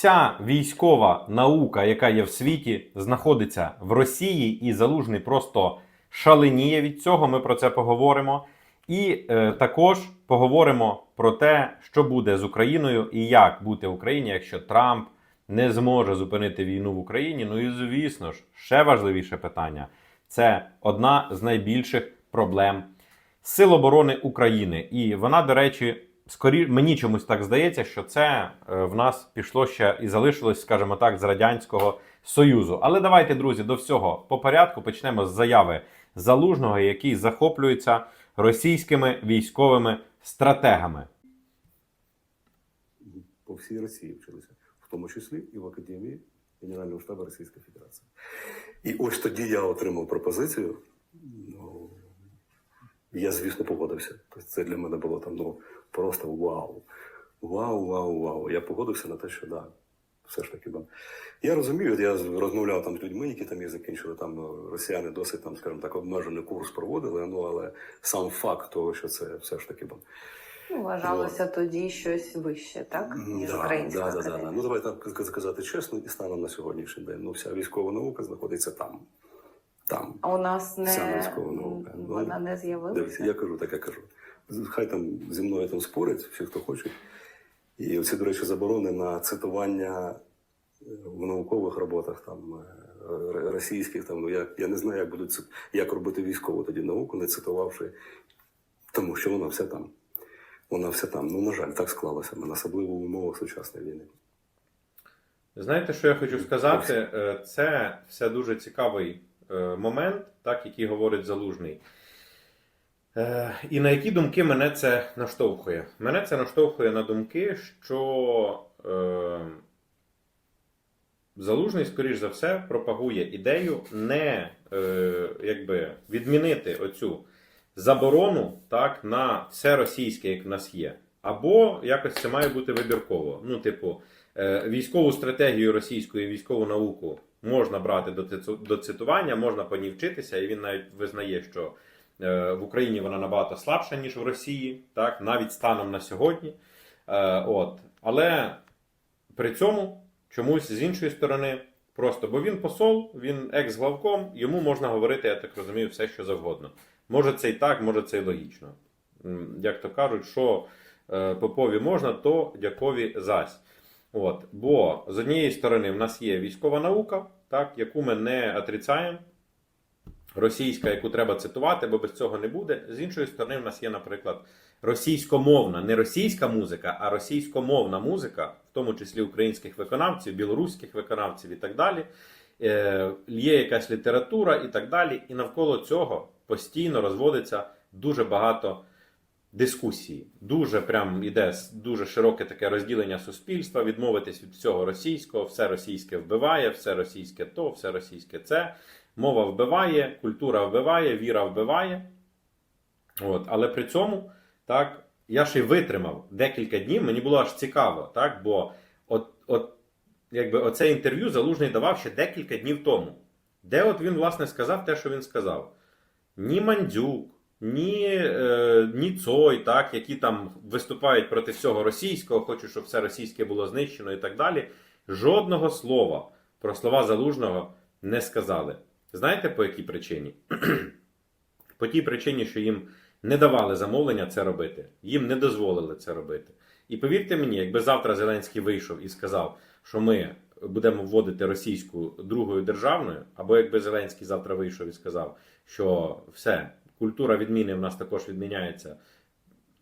вся військова наука, яка є в світі, знаходиться в Росії, і залужний просто шаленіє від цього. Ми про це поговоримо. І е, також поговоримо про те, що буде з Україною і як бути в Україні, якщо Трамп не зможе зупинити війну в Україні. Ну і звісно ж, ще важливіше питання це одна з найбільших проблем Сил оборони України. І вона, до речі, скорі мені чомусь так здається, що це е, в нас пішло ще і залишилось, скажімо так, з радянського союзу. Але давайте, друзі, до всього по порядку почнемо з заяви залужного, який захоплюється російськими військовими стратегами. по всій Росії вчилися, в тому числі і в Академії Генерального штабу Російської Федерації. І ось тоді я отримав пропозицію. Ну, я, звісно, погодився. Тобто це для мене було там ну, просто вау. Вау, вау, вау. Я погодився на те, що да, все ж таки. Да. Я розумію, я розмовляв там з людьми, які там їх закінчили, там ну, росіяни досить там, скажімо так, обмежений курс проводили, ну але сам факт того, що це все ж таки. да, Ну, вважалося тоді щось вище, так? Ніж українська да, да, да, да. Ну давай так сказати чесно, і станом на сьогоднішній день. Ну, вся військова наука знаходиться там. Там. А у нас Вся не військова наука. Ну, вона не з'явилася. я кажу, так я кажу. Хай там зі мною там спорять, всі, хто хоче. І оці, до речі, заборони на цитування е, в наукових роботах там е, російських, там, ну я, я не знаю, як будуть як робити військову тоді науку, не цитувавши, тому що вона вся там. Вона вся там. Ну, на жаль, так склалося, ми, особливо в умовах сучасної війни. Знаєте, що я хочу сказати? Е, Це все дуже цікавий момент, так, який говорить залужний. Е, І на які думки мене це наштовхує? Мене це наштовхує на думки, що е, залужний, скоріш за все, пропагує ідею не е, якби, відмінити оцю заборону так, на все російське, як в нас є. Або якось це має бути вибірково. Ну, типу, Е, Військову стратегію російську і військову науку можна брати до цитування, можна по ній вчитися, і він навіть визнає, що в Україні вона набагато слабша, ніж в Росії, так, навіть станом на сьогодні. Е, От. Але при цьому чомусь з іншої сторони, просто бо він посол, він екс-главком, йому можна говорити, я так розумію, все, що завгодно. Може це і так, може це і логічно. Як то кажуть, що е, Попові можна, то дякові зась. От, бо з однієї сторони в нас є військова наука, так, яку ми не отрицаємо, російська, яку треба цитувати, бо без цього не буде. З іншої сторони, в нас є, наприклад, російськомовна, не російська музика, а російськомовна музика, в тому числі українських виконавців, білоруських виконавців і так далі. Е, Є якась література і так далі. І навколо цього постійно розводиться дуже багато дискусії. Дуже прям іде дуже широке таке розділення суспільства, відмовитись від всього російського, все російське вбиває, все російське то, все російське це. Мова вбиває, культура вбиває, віра вбиває. От, але при цьому, так, я ще й витримав декілька днів, мені було аж цікаво, так, бо от, от, якби оце інтерв'ю Залужний давав ще декілька днів тому. Де от він, власне, сказав те, що він сказав. Ні Мандзюк, ні, е, ні Цой, так, які там виступають проти всього російського, хочуть, щоб все російське було знищено і так далі. Жодного слова про слова Залужного не сказали. Знаєте по якій причині? по тій причині, що їм не давали замовлення це робити, їм не дозволили це робити. І повірте мені, якби завтра Зеленський вийшов і сказав, що ми будемо вводити російську другою державною, або якби Зеленський завтра вийшов і сказав, що все, культура відміни в нас також відміняється,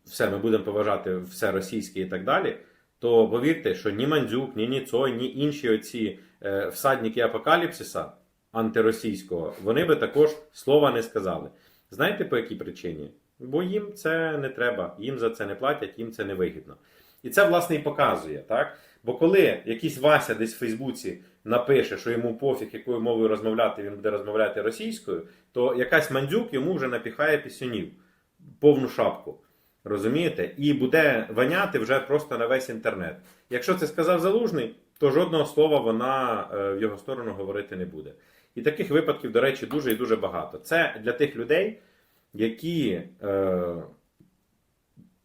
все, ми будемо поважати все російське і так далі. То повірте, що ні Мандзюк, ні Ніцой, ні інші оці е, всадники апокаліпсиса антиросійського, вони би також слова не сказали. Знаєте по якій причині? Бо їм це не треба, їм за це не платять, їм це не вигідно. І це, власне, і показує, так? Бо коли якийсь Вася десь в Фейсбуці напише, що йому пофіг, якою мовою розмовляти, він буде розмовляти російською, то якась мандюк йому вже напіхає пісюнів, повну шапку. Розумієте? І буде ваняти вже просто на весь інтернет. Якщо це сказав залужний, то жодного слова вона е, в його сторону говорити не буде. І таких випадків, до речі, дуже і дуже багато. Це для тих людей, які е,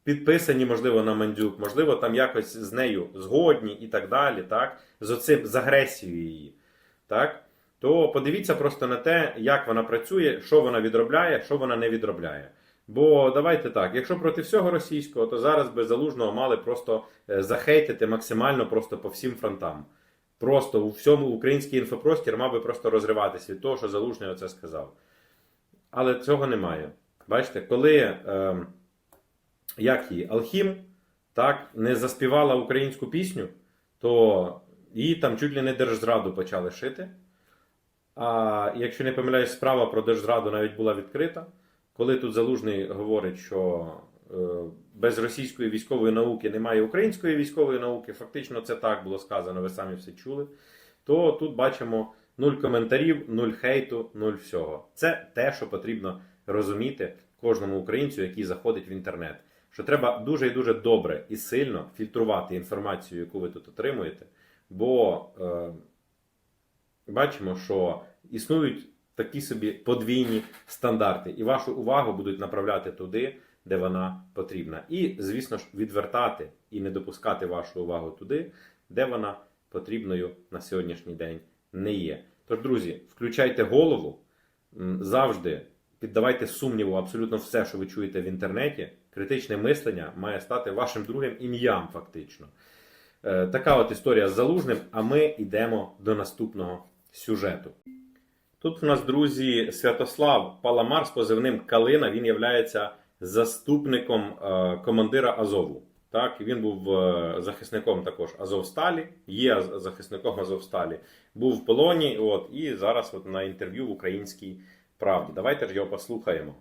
підписані, можливо, на Мандзюк, можливо, там якось з нею згодні і так далі, так? З оцим, з агресією її. Так? То подивіться просто на те, як вона працює, що вона відробляє, що вона не відробляє. Бо давайте так, якщо проти всього російського, то зараз би залужного мали просто е, захейтити максимально просто по всім фронтам. Просто у всьому український інфопростір мав би просто розриватися від того, що залужний оце сказав. Але цього немає. Бачите, коли е, як її, Алхім так, не заспівала українську пісню, то її там чуть ли не держзраду почали шити. А якщо не помиляюсь, справа про держзраду навіть була відкрита. Коли тут залужний говорить, що без російської військової науки немає української військової науки, фактично це так було сказано, ви самі все чули. То тут бачимо нуль коментарів, нуль хейту, нуль всього. Це те, що потрібно розуміти кожному українцю, який заходить в інтернет. Що треба дуже і дуже добре і сильно фільтрувати інформацію, яку ви тут отримуєте, бо е, бачимо, що існують такі собі подвійні стандарти, і вашу увагу будуть направляти туди, де вона потрібна. І, звісно ж, відвертати і не допускати вашу увагу туди, де вона потрібною на сьогоднішній день не є. Тож, друзі, включайте голову, завжди піддавайте сумніву абсолютно все, що ви чуєте в інтернеті. Критичне мислення має стати вашим другим ім'ям, фактично. Е, Така от історія з залужним, а ми йдемо до наступного сюжету. Тут у нас, друзі, Святослав Паламар з позивним Калина. Він є заступником е, командира Азову. Так, він був е, захисником також Азовсталі, є захисником Азовсталі, був в полоні. От, і зараз от на інтерв'ю в українській правді. Давайте ж його послухаємо.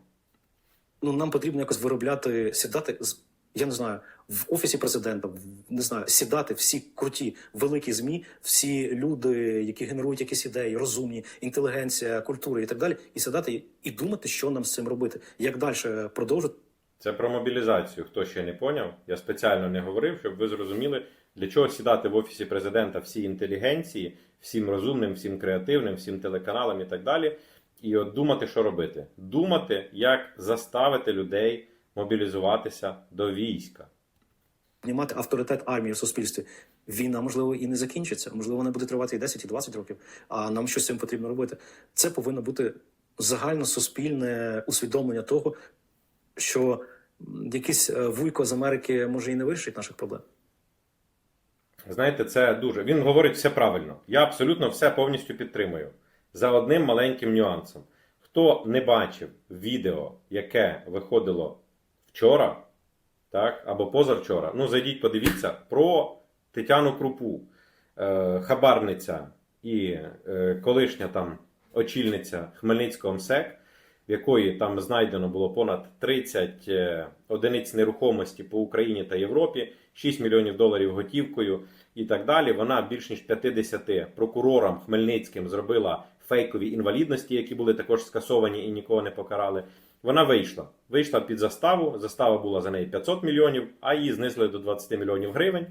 ну, нам потрібно якось виробляти, сідати з. Я не знаю, в офісі президента, не знаю, сідати всі круті, великі змі, всі люди, які генерують якісь ідеї, розумні, інтелігенція, культура і так далі, і сідати і- думати, що нам з цим робити, як далі продовжити. Це про мобілізацію. Хто ще не поняв, я спеціально не говорив, щоб ви зрозуміли, для чого сідати в офісі президента всій інтелігенції, всім розумним, всім креативним, всім телеканалам і так далі. І от думати, що робити. Думати, як заставити людей мобілізуватися до війська. Піднімати авторитет армії в суспільстві. Війна, можливо, і не закінчиться. Можливо, вона буде тривати і 10, і 20 років. А нам щось з цим потрібно робити. Це повинно бути загально суспільне усвідомлення того, що якийсь е, вуйко з Америки може і не вирішить наших проблем. Знаєте, це дуже. Він говорить все правильно. Я абсолютно все повністю підтримую. За одним маленьким нюансом. Хто не бачив відео, яке виходило вчора, так, або позавчора, ну зайдіть, подивіться про Тетяну Крупу, е, хабарниця і е, колишня там очільниця Хмельницького МСЕК, в якої там знайдено було понад 30 е, одиниць нерухомості по Україні та Європі, 6 мільйонів доларів готівкою і так далі. Вона більш ніж 50 прокурорам Хмельницьким зробила фейкові інвалідності, які були також скасовані і нікого не покарали. Вона вийшла. Вийшла під заставу. Застава була за неї 500 мільйонів, а її знесли до 20 мільйонів гривень.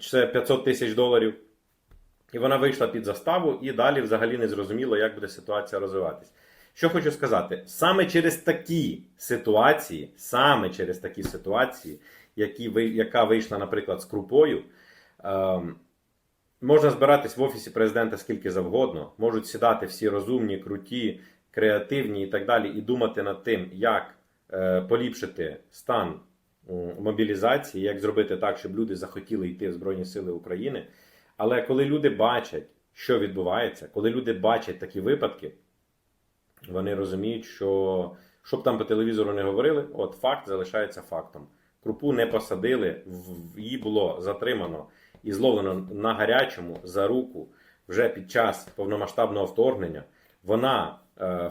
Це 500 тисяч доларів. І вона вийшла під заставу, і далі взагалі не зрозуміло, як буде ситуація розвиватись. Що хочу сказати, саме через такі ситуації, саме через такі ситуації, які яка вийшла, наприклад, з крупою, ем, можна збиратись в офісі президента скільки завгодно, можуть сідати всі розумні, круті, креативні і так далі, і думати над тим, як е, поліпшити стан мобілізації, як зробити так, щоб люди захотіли йти в Збройні Сили України. Але коли люди бачать, що відбувається, коли люди бачать такі випадки, вони розуміють, що щоб там по телевізору не говорили, от факт залишається фактом. Крупу не посадили, в- її було затримано і зловлено на гарячому за руку вже під час повномасштабного вторгнення. Вона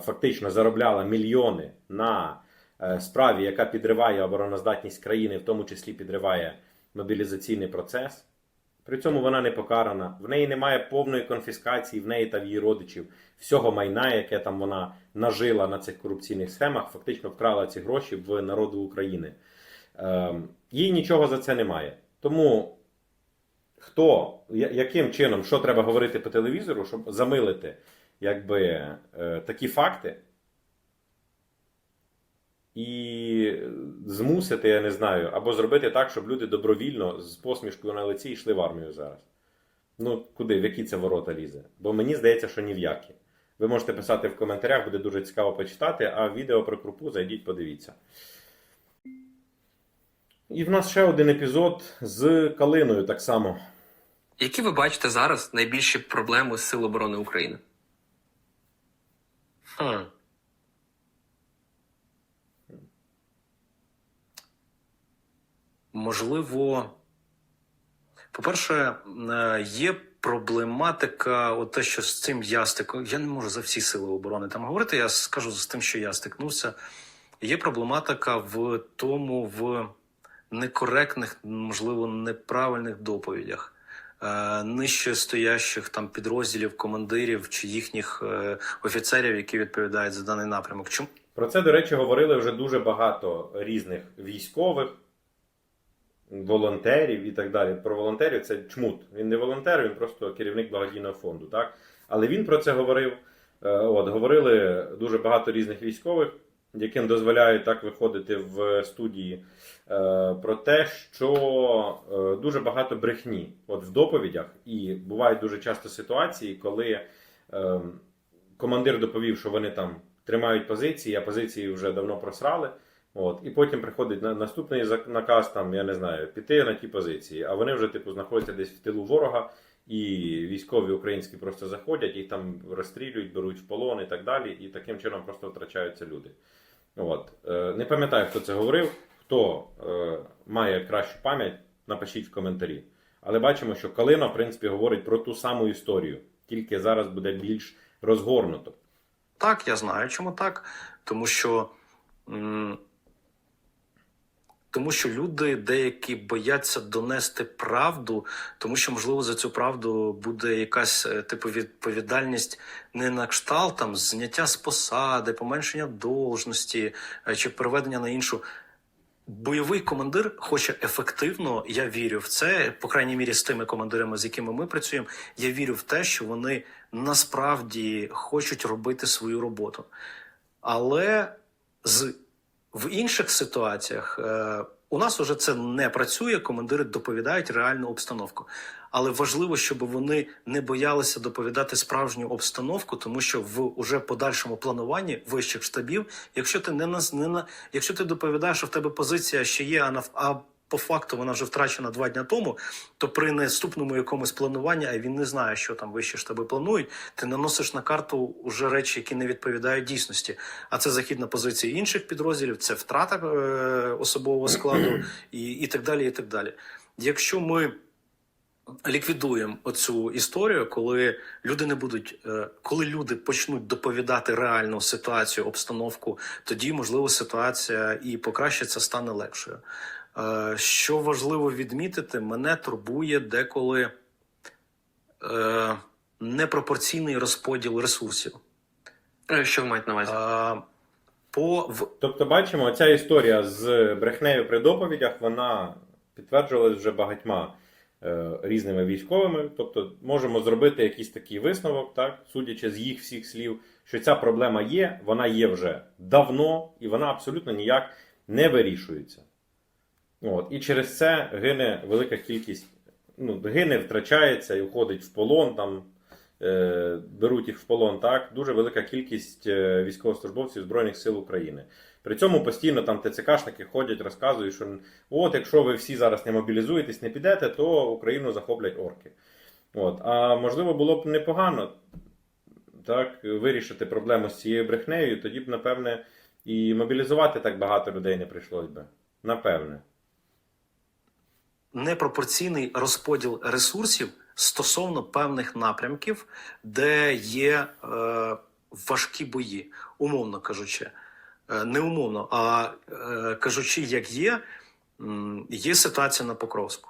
фактично заробляла мільйони на е, справі, яка підриває обороноздатність країни, в тому числі підриває мобілізаційний процес. При цьому вона не покарана, в неї немає повної конфіскації, в неї та в її родичів всього майна, яке там вона нажила на цих корупційних схемах, фактично вкрала ці гроші в народу України. Ем, їй нічого за це немає. Тому хто, яким чином, що треба говорити по телевізору, щоб замилити якби, е, такі факти, і змусити, я не знаю, або зробити так, щоб люди добровільно з посмішкою на лиці йшли в армію зараз. Ну, куди, в які це ворота лізе? Бо мені здається, що ні в які. Ви можете писати в коментарях, буде дуже цікаво почитати, а відео про крупу зайдіть, подивіться. І в нас ще один епізод з Калиною так само. Які ви бачите зараз найбільші проблеми з Сил оборони України? Можливо, по-перше, е, є проблематика, от те, що з цим я стикнув. Я не можу за всі сили оборони там говорити. Я скажу з тим, що я стикнувся. Є проблематика в тому, в некоректних, можливо, неправильних доповідях. Е, Нижче стоящих там підрозділів, командирів чи їхніх е, офіцерів, які відповідають за даний напрямок. Чому Про це, до речі, говорили вже дуже багато різних військових, волонтерів і так далі. Про волонтерів це чмут. Він не волонтер, він просто керівник благодійного фонду. Так? Але він про це говорив. Е, От, говорили дуже багато різних військових, яким дозволяють так виходити в студії, е, про те, що е, дуже багато брехні от в доповідях, і бувають дуже часто ситуації, коли е, командир доповів, що вони там тримають позиції, а позиції вже давно просрали. От, і потім приходить на наступний наказ, там, я не знаю, піти на ті позиції, а вони вже типу знаходяться десь в тилу ворога, і військові українські просто заходять, їх там розстрілюють, беруть в полон і так далі, і таким чином просто втрачаються люди. От. Е, Не пам'ятаю, хто це говорив. Хто е, має кращу пам'ять, напишіть в коментарі. Але бачимо, що Калина, в принципі, говорить про ту саму історію, тільки зараз буде більш розгорнуто. так? Я знаю, чому так. Тому що. Тому що люди деякі бояться донести правду, тому що, можливо, за цю правду буде якась е, типу відповідальність не на кшталт там зняття з посади, поменшення должності е, чи переведення на іншу. Бойовий командир хоче ефективно, я вірю в це, по крайній мірі, з тими командирами, з якими ми працюємо. Я вірю в те, що вони насправді хочуть робити свою роботу. Але з, в інших ситуаціях е, у нас уже це не працює, командири доповідають реальну обстановку. Але важливо, щоб вони не боялися доповідати справжню обстановку, тому що в уже подальшому плануванні вищих штабів, якщо ти не нас не на якщо ти доповідаєш, що в тебе позиція ще є, а а по факту вона вже втрачена два дні тому, то при наступному якомусь плануванні, а він не знає, що там вищі штаби планують, ти наносиш на карту уже речі, які не відповідають дійсності. А це захід на позиції інших підрозділів, це втрата е, особового складу і, і так далі. І так далі. Якщо ми ліквідуємо оцю історію, коли люди не будуть, е, коли люди почнуть доповідати реальну ситуацію, обстановку, тоді можливо ситуація і покращиться, стане легшою. Е, Що важливо відмітити, мене турбує деколи е, непропорційний розподіл ресурсів. Е, Що ви маєте на увазі? По Тобто, бачимо, ця історія з брехнею при доповідях, вона підтверджувалась вже багатьма е, різними військовими. Тобто, можемо зробити якийсь такий висновок, так, судячи з їх всіх слів, що ця проблема є, вона є вже давно, і вона абсолютно ніяк не вирішується. От, і через це гине велика кількість, ну, гине, втрачається і уходить в полон, там, е, беруть їх в полон, так, дуже велика кількість е, військовослужбовців Збройних сил України. При цьому постійно там ТЦКшники ходять, розказують, що от якщо ви всі зараз не мобілізуєтесь, не підете, то Україну захоплять орки. От. А можливо, було б непогано так, вирішити проблему з цією брехнею, тоді б, напевне, і мобілізувати так багато людей не прийшлось би. Напевне. Непропорційний розподіл ресурсів стосовно певних напрямків, де є е, важкі бої, умовно кажучи. Е, не умовно, а е, кажучи, як є, є ситуація на Покровську.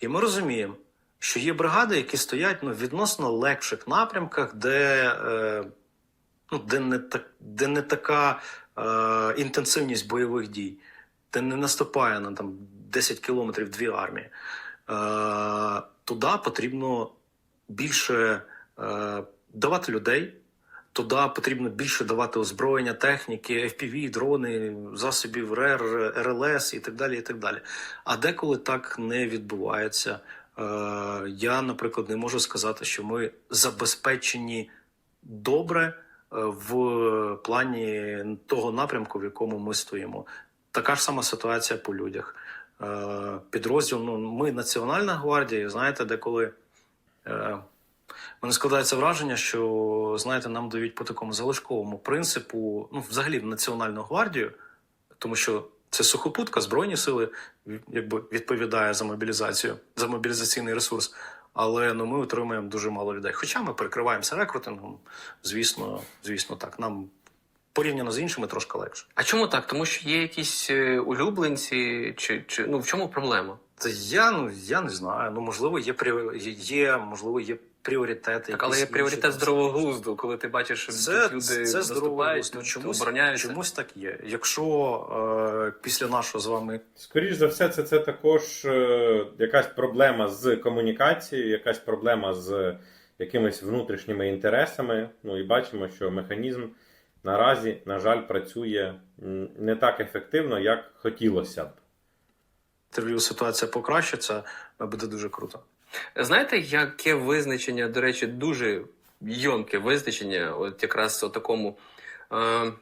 І ми розуміємо, що є бригади, які стоять ну, відносно легших напрямках, де, е, ну, де, не, так, де не така е, інтенсивність бойових дій, де не наступає на там, 10 кілометрів дві армії. Е, туди потрібно більше е, давати людей, Туди потрібно більше давати озброєння, техніки, FPV, дрони, засобів РЕР, РЛС і так далі. і так далі. А деколи так не відбувається. Е, Я, наприклад, не можу сказати, що ми забезпечені добре е, в плані того напрямку, в якому ми стоїмо. Така ж сама ситуація по людях. Е, Підрозділ, ну ми Національна гвардія, знаєте, деколи. Е, Мене складається враження, що знаєте, нам дають по такому залишковому принципу, ну, взагалі Національну гвардію, тому що це сухопутка, збройні сили якби відповідає за мобілізацію, за мобілізаційний ресурс. Але ну, ми отримуємо дуже мало людей. Хоча ми перекриваємося рекрутингом, звісно, звісно, так. Нам порівняно з іншими трошки легше. А чому так? Тому що є якісь е, улюбленці, чи, чи ну в чому проблема? Це я, ну я не знаю. Ну можливо, є є, можливо, є пріоритети. Так, але є пріоритет інші. здорового глузду, коли ти бачиш, що Це, люди це здорово. наступають, Ну, чомусь, обороняються. чомусь так є. Якщо е, після нашого з вами Скоріш за все, це, це також е, якась проблема з комунікацією, якась проблема з якимись внутрішніми інтересами. Ну і бачимо, що механізм наразі, на жаль, працює не так ефективно, як хотілося б. інтерв'ю ситуація покращиться, буде дуже круто. Знаєте, яке визначення, до речі, дуже йомке визначення, от якраз у такому е,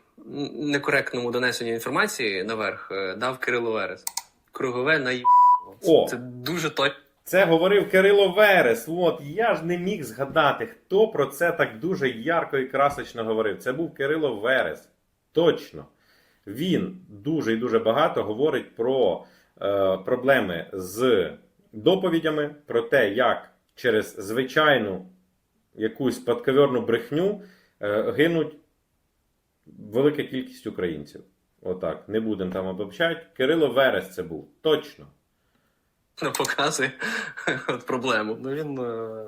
некоректному донесенню інформації наверх е, дав Кирило Верес. Кругове на О! Це дуже точно. Це говорив Кирило Верес. От я ж не міг згадати, хто про це так дуже ярко і красочно говорив. Це був Кирило Верес. Точно. Він дуже і дуже багато говорить про е, проблеми з доповідями, про те, як через звичайну якусь подковерну брехню е, гинуть велика кількість українців. Отак, не будемо там обобщати. Кирило Верес це був. Точно. показує от проблему. Ну він е,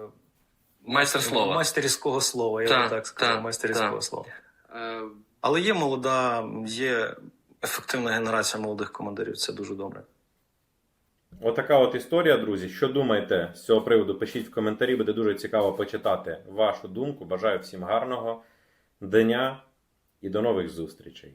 Майстер слова. майстер різкого слова, я Так, би так сказав, так, майстер різкого слова. Е, Але є молода, є ефективна генерація молодих командирів. Це дуже добре. Отака от історія, друзі. Що думаєте з цього приводу? Пишіть в коментарі, буде дуже цікаво почитати вашу думку. Бажаю всім гарного дня і до нових зустрічей.